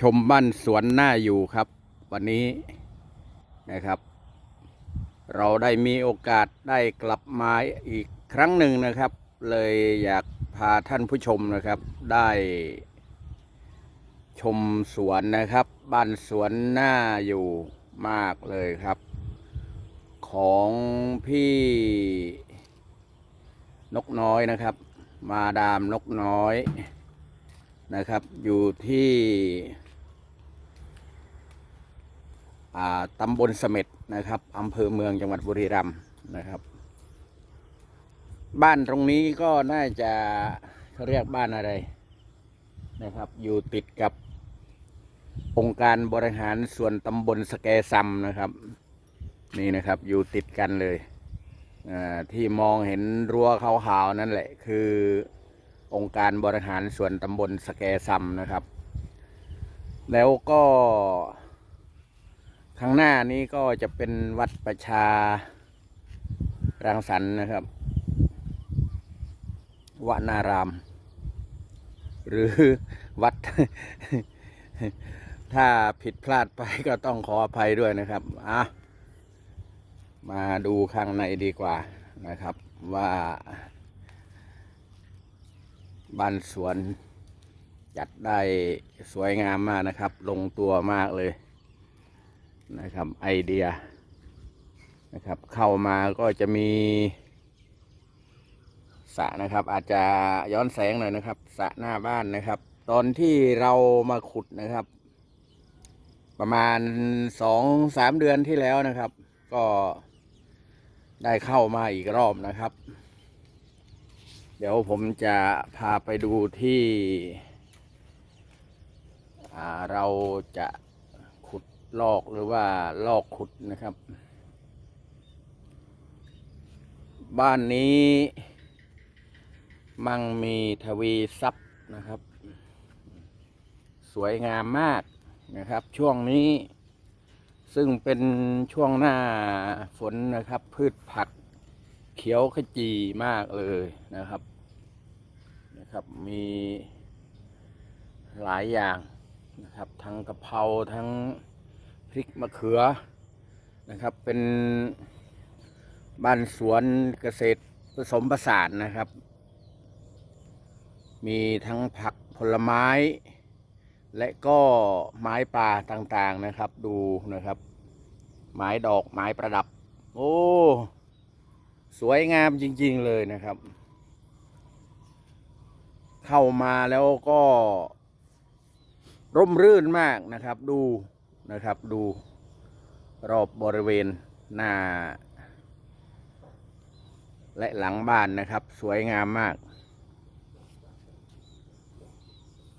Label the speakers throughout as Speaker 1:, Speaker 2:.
Speaker 1: ชมบ้านสวนหน้าอยู่ครับ วันนี้นะครับ เราได้มีโอกาสได้กลับมาอีกครั้งหนึ่งนะครับ เลยอยากพาท่านผู้ชมนะครับ ได้ชมสวนนะครับ บ้านสวนหน้าอยู่มากเลยครับ ของพี่นกน้อยนะครับ มาดามนกน้อยนะครับ อยู่ที่ ตำบลเสม็ดนะครับอำเภอเมืองจังหวัดบุรีรัมย์นะครับ บ้านตรงนี้ก็น่าจะเขาเรียกบ้านอะไรนะครับ อยู่ติดกับองค์การบริหารส่วนตำบลสแกซัมนะครับ นี่นะครับอยู่ติดกันเลยที่มองเห็นรั้วขาวๆนั่นแหละ คือองค์การบริหารส่วนตำบลสแกซัมนะครับ แล้วก็ ข้างหน้านี้ก็จะเป็นวัดประชารังสรรค์นะครับวนาราม หรือวัด ถ้าผิดพลาดไปก็ต้องขออภัยด้วยนะครับอะมาดูข้างในดีกว่านะครับ ว่าบ้านสวนจัดได้สวยงามมากนะครับ ลงตัวมากเลย นะครับไอเดียนะครับเข้ามาก็จะมีสระนะครับ อาจจะย้อนแสงหน่อยนะครับสระหน้าบ้านนะครับ ตอนที่เรามาขุดนะครับ ประมาณสองสามเดือนที่แล้วนะครับ ก็ได้เข้ามาอีกรอบนะครับ เดี๋ยวผมจะพาไปดูที่ เราจะ ลอกหรือว่าลอกขุดนะครับ บ้านนี้มั่งมีทวีทรัพย์นะครับ สวยงามมากนะครับ ช่วงนี้ ซึ่งเป็นช่วงหน้าฝนนะครับ พืชผักเขียวขจีมากเลยนะครับนะครับ มีหลายอย่างนะครับ ทั้งกะเพราทั้ง พริกมะเขือนะครับ เป็นบ้านสวนเกษตรผสมผสานนะครับ มีทั้งผักผลไม้ และก็ไม้ป่าต่างๆนะครับ ดูนะครับ ไม้ดอกไม้ประดับ โอ้ สวยงามจริง ๆเลยนะครับ เข้ามาแล้วก็ร่มรื่นมากนะครับ ดู นะครับ ดูรอบบริเวณหน้า และหลังบ้านนะครับ สวยงามมาก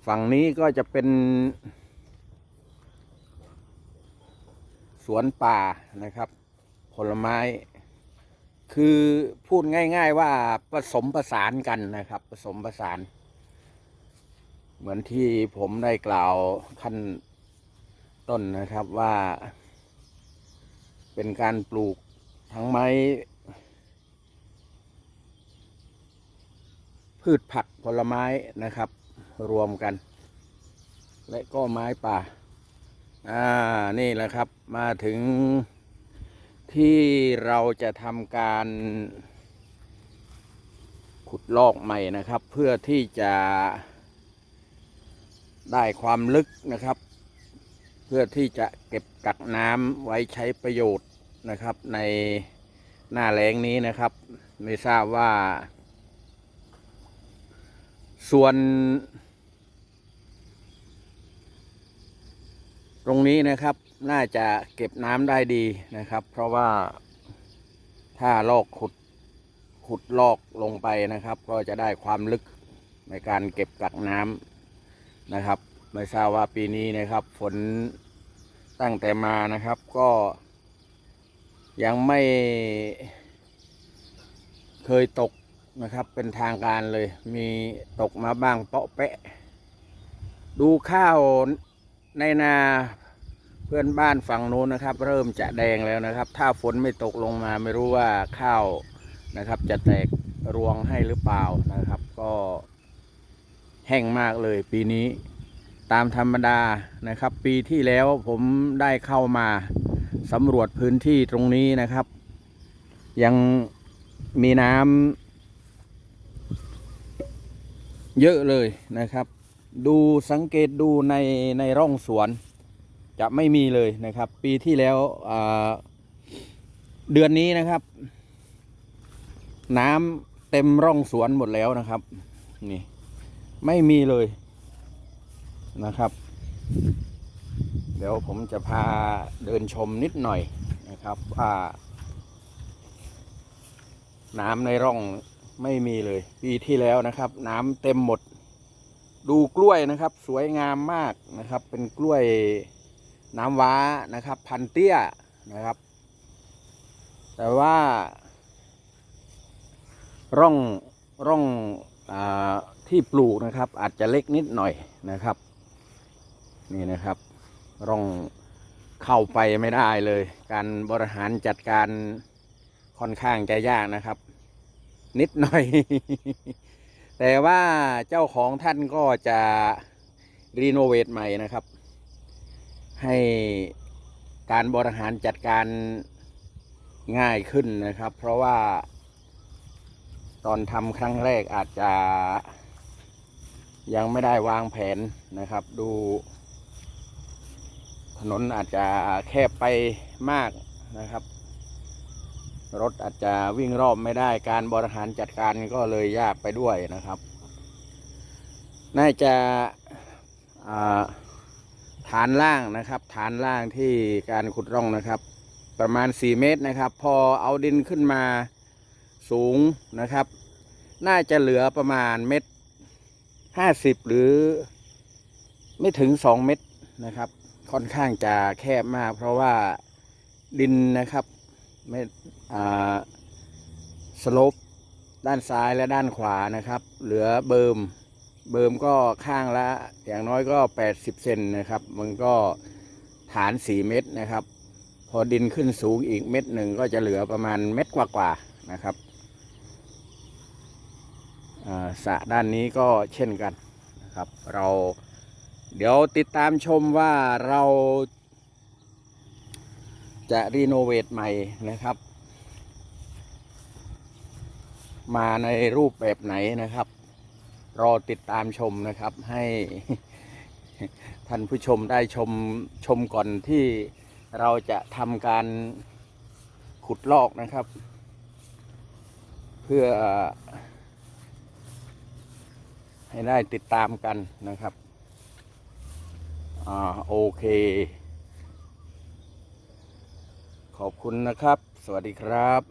Speaker 1: ฝั่งนี้ก็จะเป็น สวนป่านะครับ ผลไม้ คือพูดง่าย ๆ ว่าผสมผสานกันนะครับ ผสมผสาน เหมือนที่ผมได้กล่าวขั้น ต้นนะครับว่า เป็นการปลูกทั้งไม้ พืชผักผลไม้นะครับ รวมกัน และก็ไม้ป่า อ่า นี่แหละครับมาถึงที่เราจะทำการขุดลอกใหม่นะครับ เพื่อที่จะได้ความลึกนะครับ พื่อที่จะเก็บกักน้ำไว้ใช้ประโยชน์นะครับ ในหน้าแล้งนี้นะครับ ไม่ทราบว่า ส่วน ตรงนี้นะครับน่าจะเก็บน้ำได้ดีนะครับ เพราะว่าถ้าลอกขุดขุดลอกลงไปนะครับ ก็จะได้ความลึกในการเก็บกักน้ำนะครับ ไม่ทราบว่าปีนี้นะครับ ฝนตั้งแต่มานะครับ ก็ยังไม่เคยตกนะครับ เป็นทางการเลย มีตกมาบ้างเปาะแปะ ดูข้าวในนาเพื่อนบ้านฝั่งโน้นนะครับ เริ่มจะแดงแล้วนะครับ ถ้าฝนไม่ตกลงมาไม่รู้ว่าข้าวนะครับ จะแตกรวงให้หรือเปล่านะครับ ก็แห้งมากเลยปีนี้ ตามธรรมดานะครับ ปีที่แล้วผมได้เข้ามาสำรวจพื้นที่ตรงนี้นะครับ ยังมีน้ำเยอะเลยนะครับ ดูสังเกตดูในในร่องสวน จะไม่มีเลยนะครับ ปีที่แล้วเดือนนี้นะครับ น้ำเต็มร่องสวนหมดแล้วนะครับ นี่ ไม่มีเลย นะครับ เดี๋ยวผมจะพาเดินชมนิดหน่อยนะครับว่าน้ำในร่องไม่มีเลย ปีที่แล้วนะครับ น้ำเต็มหมด ดูกล้วยนะครับ สวยงามมากนะครับ เป็นกล้วยน้ำว้านะครับ พันเตี้ยนะครับ แต่ว่า ร่องร่องอที่ปลูกนะครับ อาจจะเล็กนิดหน่อยนะครับ นี่นะครับ ร่องเข้าไปไม่ได้เลย การบริหารจัดการค่อนข้างจะยากนะครับ นิดหน่อย แต่ว่าเจ้าของท่านก็จะรีโนเวทใหม่นะครับ ให้การบริหารจัดการง่ายขึ้นนะครับ เพราะว่า ตอนทำครั้งแรกอาจจะยังไม่ได้วางแผนนะครับ ดู ถนนอาจจะแคบไปมากนะครับ รถอาจจะวิ่งรอบไม่ได้การบริหารจัดการก็เลยยากไปด้วยนะครับ น่าจะาฐานล่างนะครับ ฐานล่างที่การขุดร่องนะครับ ประมาณ 4 เมตรนะครับ พอเอาดินขึ้นมาสูงนะครับ น่าจะเหลือประมาณเม็ดห้าสิบหรือไม่ถึงสองเม็ดนะครับ ค่อนข้างจะแคบมาก เพราะว่าดินนะครับไม่อ่าสลปด้านซ้ายและด้านขวานะครับ เหลือเบิมเบิมก็ข้างละอย่างน้อยก็ 80 เซนนะครับ มันก็ฐาน 4 เม็ดนะครับ พอดินขึ้นสูงอีกเม็ดหนึ่งก็จะเหลือประมาณเม็ดกว่าๆนะครับอ่าสระด้านนี้ก็เช่นกันนะครับ เรา เดี๋ยวติดตามชมว่าเราจะรีโนเวทใหม่นะครับ มาในรูปแบบไหนนะครับ รอติดตามชมนะครับให้ท่านผู้ชมได้ชมชมก่อนที่เราจะทำการขุดลอกนะครับ เพื่อให้ได้ติดตามกันนะครับ อ่าโอเค ขอบคุณนะครับ สวัสดีครับ